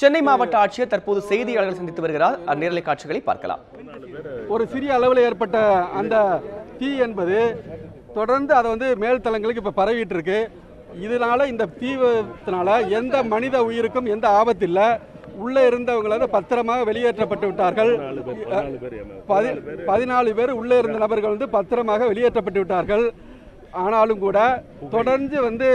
சென்னை மாவட்ட ஆட்சியர் தற்போது செய்தியாளர்கள் சந்தித்து வருகிறார். அந்நேரலை காட்சிகளை பார்க்கலாம். ஒரு சிறிய அளவில் ஏற்பட்ட அந்த தீ என்பது தொடர்ந்து அதை வந்து மேல் தளங்களுக்கு இப்போ பரவிட்டு இருக்கு இதனால இந்த தீவிரத்தினால எந்த மனித உயிருக்கும் எந்த ஆபத்து இல்லை உள்ளே இருந்தவங்க வந்து பத்திரமாக வெளியேற்றப்பட்டு விட்டார்கள். பதி- பதினாலு பேர் உள்ளே இருந்த நபர்கள் வந்து பத்திரமாக வெளியேற்றப்பட்டு விட்டார்கள். ஆனாலும் கூட தொடர்ந்து வந்து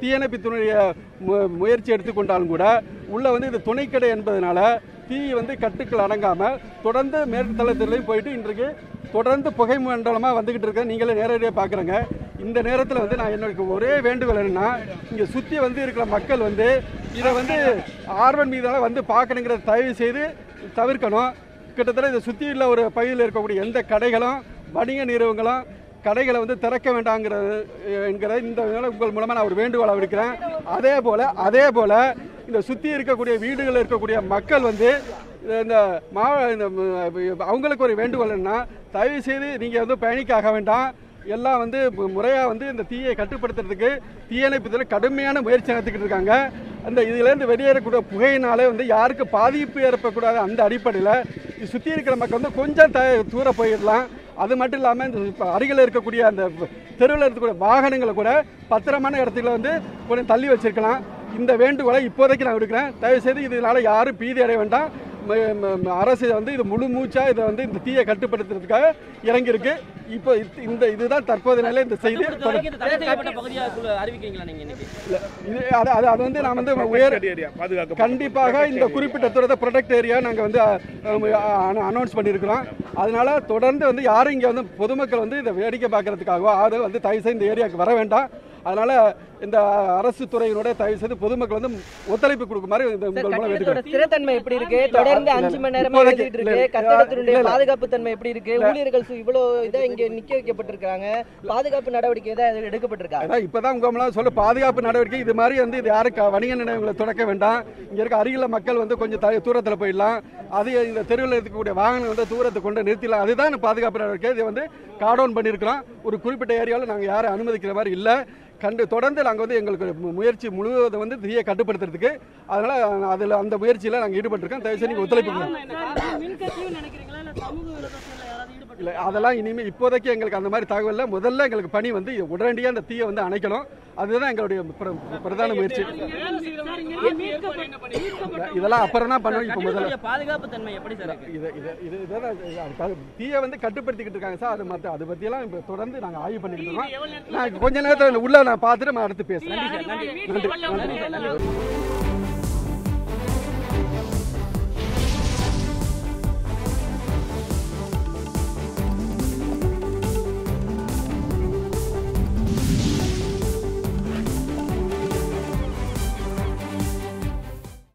தீயணைப்புத்துறைய மு- முயற்சி எடுத்துக்கொண்டாலும் கூட உள்ள வந்து இது துணைக்கடை என்பதனால தீ வந்து கட்டுக்கள் அடங்காமல் தொடர்ந்து மேற்தளத்திலையும் போயிட்டு இன்றைக்கு தொடர்ந்து புகை மண்டலமாக வந்துக்கிட்டு இருக்க நீங்களே நேரடியாக பார்க்குறேங்க இந்த நேரத்தில் வந்து நான் என்னோட ஒரே வேண்டுகோள் என்னென்னா இங்கே சுற்றி வந்து இருக்கிற மக்கள் வந்து இதை வந்து ஆர்வன் மீதெல்லாம் வந்து பார்க்கணுங்கிறத தயவு செய்து தவிர்க்கணும். கிட்டத்தட்ட இதை சுற்றியுள்ள ஒரு பகுதியில் இருக்கக்கூடிய எந்த கடைகளும் வணிக நிறுவனங்களும் கடைகளை வந்து திறக்க வேண்டாங்கிறது என்கிற இந்த உங்கள் மூலமாக நான் ஒரு வேண்டுகோளை விடுக்கிறேன். அதே போல் அதே போல் இந்த சுற்றி இருக்கக்கூடிய வீடுகளில் இருக்கக்கூடிய மக்கள் வந்து இந்த மா இந்த அவங்களுக்கு ஒரு வேண்டுகோள் என்னன்னா தயவு செய்து நீங்கள் வந்து பயணிக்காக வேண்டாம். எல்லாம் வந்து முறையாக வந்து இந்த தீயை கட்டுப்படுத்துறதுக்கு தீயணைப்புத்தில் கடுமையான முயற்சி நடத்திக்கிட்டு இருக்காங்க. அந்த இதுலேருந்து வெளியேறக்கூடிய புகையினாலே வந்து யாருக்கு பாதிப்பு ஏற்படக்கூடாது அந்த அடிப்படையில் சுற்றி இருக்கிற மக்கள் வந்து கொஞ்சம் த தூர போயிடலாம். அது மட்டும் இல்லாமல் இந்த இப்போ அருகில் இருக்கக்கூடிய அந்த தெருவில் இருக்கக்கூடிய வாகனங்களை கூட பத்திரமான இடத்துல வந்து கொஞ்சம் தள்ளி வச்சிருக்கலாம். இந்த வேண்டுகோளை இப்போதைக்கு நான் விடுக்கிறேன். தயவுசெய்து இதனால் யாரும் பீதி அடைய வேண்டாம். அரசு வந்து இது முழு மூச்சா இதை வந்து இந்த தீயை கட்டுப்படுத்துறதுக்காக இறங்கியிருக்கு. இப்போ இந்த இதுதான் தற்போதைய நிலை இந்த செய்தி இது அது அது அது வந்து நான் வந்து உயர் கண்டிப்பாக இந்த குறிப்பிட்ட துறத ப்ரொடக்ட் ஏரியா நாங்கள் வந்து அனௌன்ஸ் பண்ணியிருக்கிறோம். அதனால தொடர்ந்து வந்து யாரும் இங்கே வந்து பொதுமக்கள் வந்து இதை வேடிக்கை பார்க்கறதுக்காகவோ அது வந்து தயவு செய்து இந்த ஏரியாவுக்கு வர வேண்டாம். அதனால இந்த அரசு துறையினோட தயவு செய்து பொதுமக்கள் வந்து ஒத்துழைப்பு கொடுக்குமாறு ஸ்திரத்தன்மை எப்படி இருக்கு? தொடர்ந்து அஞ்சு மணி நேரமா எழுதிட்டு இருக்கு. கட்டடத்தினுடைய. பாதுகாப்பு தன்மை எப்படி இருக்கு? ஊழியர்கள் இவ்வளவு இதா இங்க நிக்க வைக்கப்பட்டிருக்காங்க பாதுகாப்பு நடவடிக்கை ஏதாவது எடுக்கப்பட்டிருக்கா? அதான் இப்பதான் உங்க மூலம் சொல்ல பாதுகாப்பு நடவடிக்கை இது மாதிரி வந்து இது யாரும் வணிக நிலையங்களை தொடக்க வேண்டாம். இங்க இருக்க அருகில மக்கள் வந்து கொஞ்சம் த- தூரத்துல போயிடலாம். அது இந்த தெருவில் இருக்கக்கூடிய வாகனம் வந்து தூரத்தை கொண்டு நிறுத்திடலாம். அதுதான் பாதுகாப்பு நடவடிக்கை. இதை வந்து கார்டவுன் பண்ணியிருக்கிறோம். ஒரு குறிப்பிட்ட ஏரியாவில் நாங்கள் யாரும் அனுமதிக்கிற மாதிரி இல்லை. கண்டு தொடர்ந்து நாங்கள் வந்து எங்களுக்கு முயற்சி முழுவதும் வந்து தீயை கட்டுப்படுத்துறதுக்கு அதனால அதில் அந்த முயற்சியில் நாங்கள் ஈடுபட்டிருக்கோம். தயவுசெய்து நீங்கள் ஒத்துழைப்பு இல்லை அதெல்லாம் இனிமேல் இப்போதைக்கு எங்களுக்கு அந்த மாதிரி தகவல் இல்லை. முதல்ல எங்களுக்கு பணி வந்து உடனடியாக அந்த தீயை வந்து அணைக்கணும். அதுதான் எங்களுடைய பிர- பிரதான முயற்சி. இதெல்லாம் அப்புறம் தான் பண்ணுவோம் இப்போ முதல்ல. பாதுகாப்பு தன்மை எப்படி சார் இது இது இது இதுதான் இது- அது க- தீயை வந்து கட்டுப்படுத்திக்கிட்டு இருக்காங்க சார். அது மற்ற அதை பற்றியெல்லாம் இப்போ தொடர்ந்து நாங்கள் ஆய்வு பண்ணிக்கிட்டு இருக்கோம். நான் கொஞ்ச நேரத்தில் உள்ள நான் பார்த்துட்டு நான் அடுத்து பேசுகிறேன் நன்றி நன்றி நன்றி.